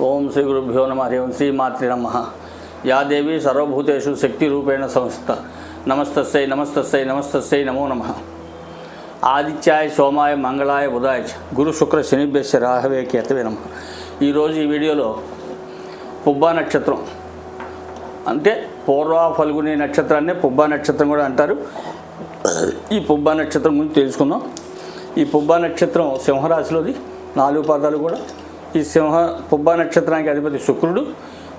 ఓం శ్రీ గురుభ్యో నమ హరి ఓం శ్రీ మాతృ నమ. యాదేవి సర్వభూతేషు శక్తి రూపేణ సంస్థ. నమస్తస్సై నమస్తస్సై నమస్తస్సై నమో నమ. ఆదిత్యాయ సోమాయ మంగళాయ బుధాయ గురు శుక్ర శనిభ్యస్య రాహవే కేతవే నమ. ఈరోజు ఈ వీడియోలో పుబ్బా నక్షత్రం. అంటే పూర్వ ఫల్గుని నక్షత్రాన్ని పుబ్బా నక్షత్రం కూడా అంటారు. ఈ పుబ్బా నక్షత్రం గురించి తెలుసుకుందాం. ఈ పుబ్బా నక్షత్రం సింహరాశిలోది. నాలుగు పాదాలు కూడా. ఈ సింహ పుబ్బ నక్షత్రానికి అధిపతి శుక్రుడు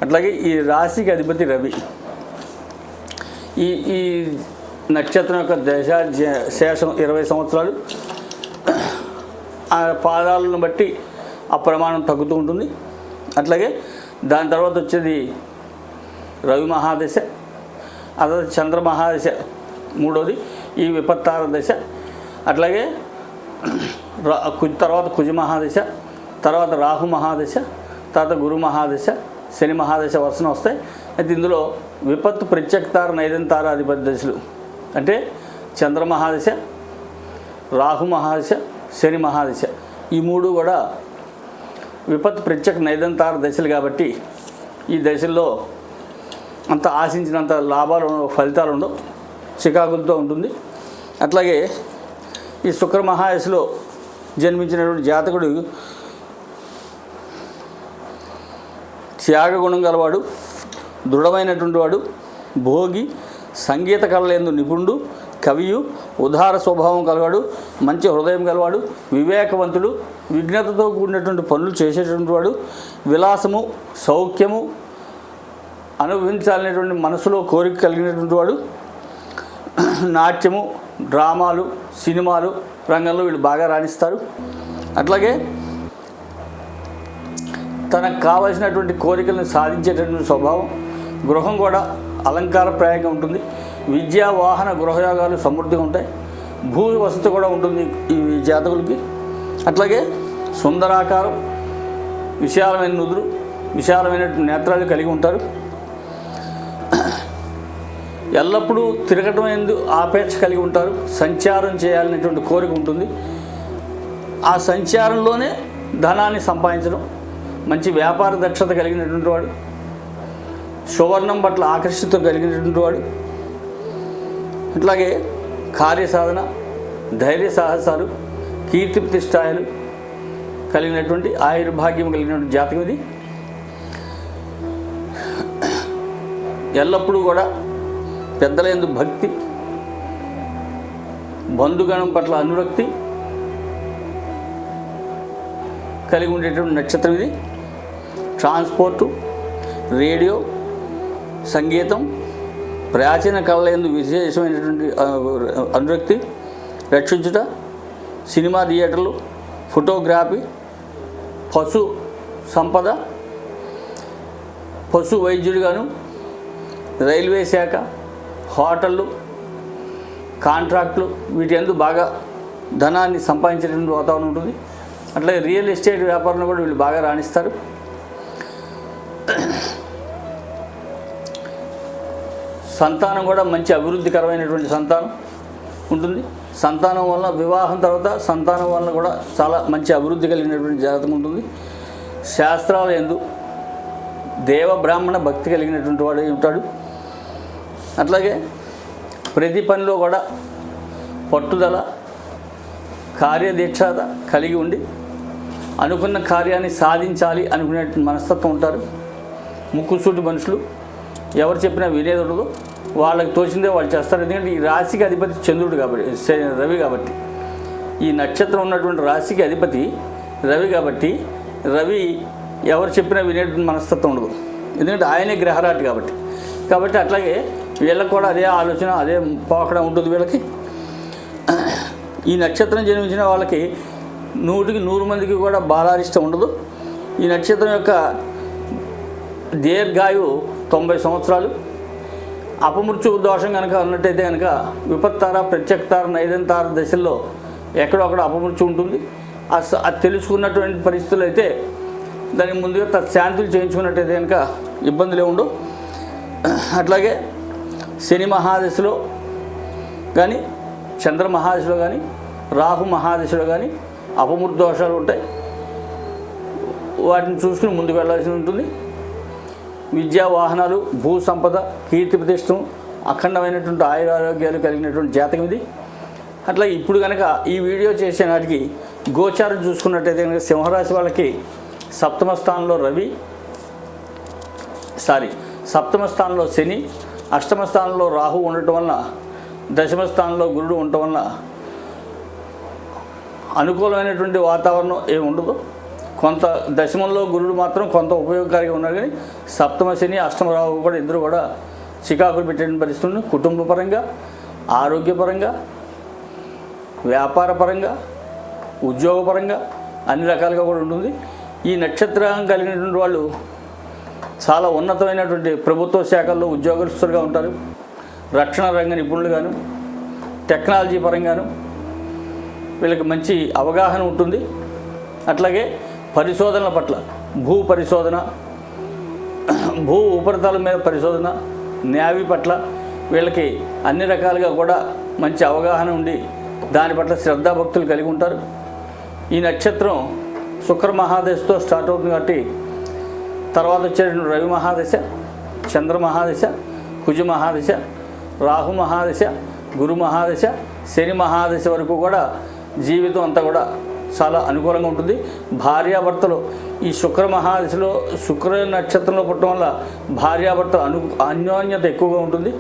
అట్లాగే ఈ రాశికి అధిపతి రవి. ఈ ఈ నక్షత్రం యొక్క దశ శేషం ఇరవై సంవత్సరాలు. ఆ పాదాలను బట్టి ఆ ప్రమాణం తగ్గుతూ ఉంటుంది. అట్లాగే దాని తర్వాత వచ్చేది రవి మహాదశ ఆ తర్వాత చంద్ర మహాదశ మూడోది ఈ విపత్తార దశ. అట్లాగే రా- తర్వాత కుజ మహాదశ తర్వాత రాహు మహాదశ తర్వాత గురు మహాదశ శని మహాదశ వరుసన వస్తాయి. అయితే ఇందులో విపత్తు ప్రత్యక్తార నైదంతార అధిపతి దశలు. అంటే చంద్ర మహాదశ రాహు మహాదశ శని మహాదశ. ఈ మూడు కూడా విపత్తు ప్రత్యక్ష నైదంతార దశలు కాబట్టి ఈ దశల్లో అంత ఆశించినంత లాభాలు ఫలితాలు ఉండవు. చికాకులతో ఉంటుంది. అట్లాగే ఈ శుక్ర మహాయశలో జన్మించినటువంటి జాతకుడు త్యాగగుణం గలవాడు దృఢమైనటువంటి వాడు భోగి సంగీత కళలందు నిపుణుడు కవియు ఉదార స్వభావం కలవాడు మంచి హృదయం గలవాడు వివేకవంతుడు విఘ్నతతో కూడినటువంటి పనులు చేసేటువంటి వాడు విలాసము సౌఖ్యము అనుభవించాలనేటువంటి మనసులో కోరిక కలిగినటువంటి వాడు నాట్యము డ్రామాలు సినిమాలు రంగంలో వీళ్ళు బాగా రాణిస్తారు. అట్లాగే తనకు కావలసినటువంటి కోరికలను సాధించేటటువంటి స్వభావం గృహం కూడా అలంకారప్రాయంగా ఉంటుంది. విద్యా వాహన గృహయోగాలు సమృద్ధిగా ఉంటాయి. భూ వసతి కూడా ఉంటుంది ఈ జాతకులకి. అట్లాగే సుందరాకారం విశాలమైన నుదురు విశాలమైన నేత్రాలు కలిగి ఉంటారు. ఎల్లప్పుడూ తిరగటం ఎందు ఆపేక్ష కలిగి ఉంటారు. సంచారం చేయాలనేటువంటి కోరిక ఉంటుంది. ఆ సంచారంలోనే ధనాన్ని సంపాదించడం మంచి వ్యాపార దక్షత కలిగినటువంటి వాడు సువర్ణం పట్ల ఆకర్షిత కలిగినటువంటి వాడు. అట్లాగే కార్యసాధన ధైర్య సాహసాలు కీర్తి ప్రతిష్టాయలు కలిగినటువంటి ఆయుర్భాగ్యం కలిగినటువంటి జాతకం ఇది. ఎల్లప్పుడూ కూడా పెద్దల ఎందు భక్తి బంధుగణం పట్ల అనురక్తి కలిగి ఉండేటువంటి నక్షత్రం ఇది. ట్రాన్స్పోర్టు రేడియో సంగీతం ప్రాచీన కళల ఎందు విశేషమైనటువంటి అనురక్తి రక్షించుట సినిమా థియేటర్లు ఫోటోగ్రఫీ పశు సంపద పశు వైద్యుడిగాను రైల్వే శాఖ హోటళ్ళు కాంట్రాక్టులు వీటి ఎందు బాగా ధనాన్ని సంపాదించేటువంటి వాతావరణం ఉంటుంది. అట్లాగే రియల్ ఎస్టేట్ వ్యాపారంలో కూడా వీళ్ళు బాగా రాణిస్తారు. సంతానం కూడా మంచి అభివృద్ధికరమైనటువంటి సంతానం ఉంటుంది. సంతానం వలన వివాహం తర్వాత సంతానం వలన కూడా చాలా మంచి అభివృద్ధి కలిగినటువంటి జాతకం ఉంటుంది. శాస్త్రాల ఎందు దేవ బ్రాహ్మణ భక్తి కలిగినటువంటి వాడు ఉంటాడు. అట్లాగే ప్రతి పనిలో కూడా పట్టుదల కార్యదీక్షత కలిగి ఉండి అనుకున్న కార్యాన్ని సాధించాలి అనుకునే మనస్తత్వం ఉంటారు. ముక్కుసూటి మనుషులు ఎవరు చెప్పినా వినేది ఉండదు. వాళ్ళకి తోచిందే వాళ్ళు చేస్తారు. ఎందుకంటే ఈ రాశికి అధిపతి చంద్రుడు కాబట్టి రవి కాబట్టి. ఈ నక్షత్రం ఉన్నటువంటి రాశికి అధిపతి రవి కాబట్టి రవి ఎవరు చెప్పినా వినేటువంటి మనస్తత్వం ఉండదు. ఎందుకంటే ఆయనే గ్రహరాటి కాబట్టి. కాబట్టి అట్లాగే వీళ్ళకి కూడా అదే ఆలోచన అదే పోకడ ఉంటుంది వీళ్ళకి. ఈ నక్షత్రం జన్మించిన వాళ్ళకి నూటికి నూరు మందికి కూడా బాలారిష్టం ఉండదు. ఈ నక్షత్రం యొక్క దీర్ఘాయువు తొంభై సంవత్సరాలు. అపమృత్యు దోషం కనుక ఉన్నట్టయితే కనుక విపత్తార ప్రత్యక్తార నైదంతార దశల్లో ఎక్కడొక్కడ అపమృత్యు ఉంటుంది. ఆ అది తెలుసుకున్నటువంటి పరిస్థితులు అయితే దానికి ముందుగా తత్శాంతులు చేయించుకున్నట్టయితే కనుక ఇబ్బందులే ఉండవు. అట్లాగే శని మహాదశలో కానీ చంద్ర మహాదశలో కానీ రాహు మహాదశలో కానీ అపమృత దోషాలు ఉంటాయి. వాటిని చూసుకుని ముందుకు వెళ్ళాల్సి ఉంటుంది. విద్యా వాహనాలు భూ సంపద కీర్తి ప్రతిష్టం అఖండమైనటువంటి ఆయురారోగ్యాలు కలిగినటువంటి జాతకం ఇది. అట్లా ఇప్పుడు కనుక ఈ వీడియో చేసే నాటికి గోచారం చూసుకున్నట్టయితే కనుక సింహరాశి వాళ్ళకి సప్తమ స్థానంలో రవి సారీ సప్తమ స్థానంలో శని అష్టమ స్థానంలో రాహు ఉండటం వలన దశమ స్థానంలో గురుడు ఉండటం వలన అనుకూలమైనటువంటి వాతావరణం ఏమి ఉండదు. కొంత దశమంలో గురుడు మాత్రం కొంత ఉపయోగకారిగా ఉన్నారు కానీ సప్తమ శని అష్టమ కూడా ఇద్దరు కూడా చికాకులు పెట్టిన పరిస్థితి ఉంది కుటుంబ పరంగా ఆరోగ్యపరంగా వ్యాపారపరంగా ఉద్యోగపరంగా అన్ని రకాలుగా కూడా ఉంటుంది. ఈ నక్షత్రం కలిగినటువంటి వాళ్ళు చాలా ఉన్నతమైనటువంటి ప్రభుత్వ శాఖల్లో ఉద్యోగస్తులుగా ఉంటారు. రక్షణ రంగ నిపుణులుగాను టెక్నాలజీ పరంగాను వీళ్ళకి మంచి అవగాహన ఉంటుంది. అట్లాగే పరిశోధనల పట్ల. భూ పరిశోధన భూ ఉపరితలం మీద పరిశోధన న్యావి పట్ల వీళ్ళకి అన్ని రకాలుగా కూడా మంచి అవగాహన ఉండి దాని పట్ల శ్రద్ధాభక్తులు కలిగి ఉంటారు. ఈ నక్షత్రం శుక్ర మహాదశతో స్టార్ట్ అవుతుంది కాబట్టి తర్వాత వచ్చేటువంటి రవి మహాదశ చంద్ర మహాదశ కుజ మహాదశ రాహు మహాదశ గురు మహాదశ శని మహాదశ వరకు కూడా జీవితం అంతా కూడా చాలా అనుకూలంగా ఉంటుంది. భార్యాభర్తలు ఈ శుక్ర మహాదశలో శుక్ర నక్షత్రంలో పుట్టడం వల్ల భార్యాభర్తల అను అన్యోన్యత ఎక్కువగా ఉంటుంది.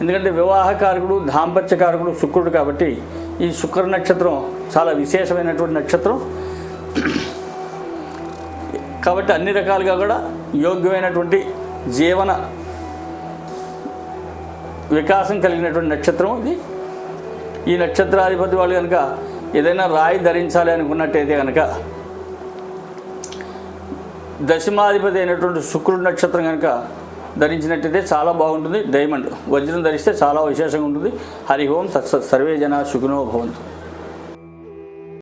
ఎందుకంటే వివాహ కారకుడు దాంపత్య కారకుడు శుక్రుడు కాబట్టి ఈ శుక్ర నక్షత్రం చాలా విశేషమైనటువంటి నక్షత్రం. కాబట్టి అన్ని రకాలుగా కూడా యోగ్యమైనటువంటి జీవన వికాసం కలిగినటువంటి నక్షత్రం ఇది. ఈ నక్షత్రాధిపతి వాళ్ళు కనుక ఏదైనా రాయి ధరించాలి అనుకున్నట్టయితే కనుక దశమాధిపతి అయినటువంటి శుక్రుడు నక్షత్రం కనుక ధరించినట్టయితే చాలా బాగుంటుంది. డైమండ్ వజ్రం ధరిస్తే చాలా విశేషంగా ఉంటుంది. హరి ఓం సర్వే జన శుకునో భవంతు.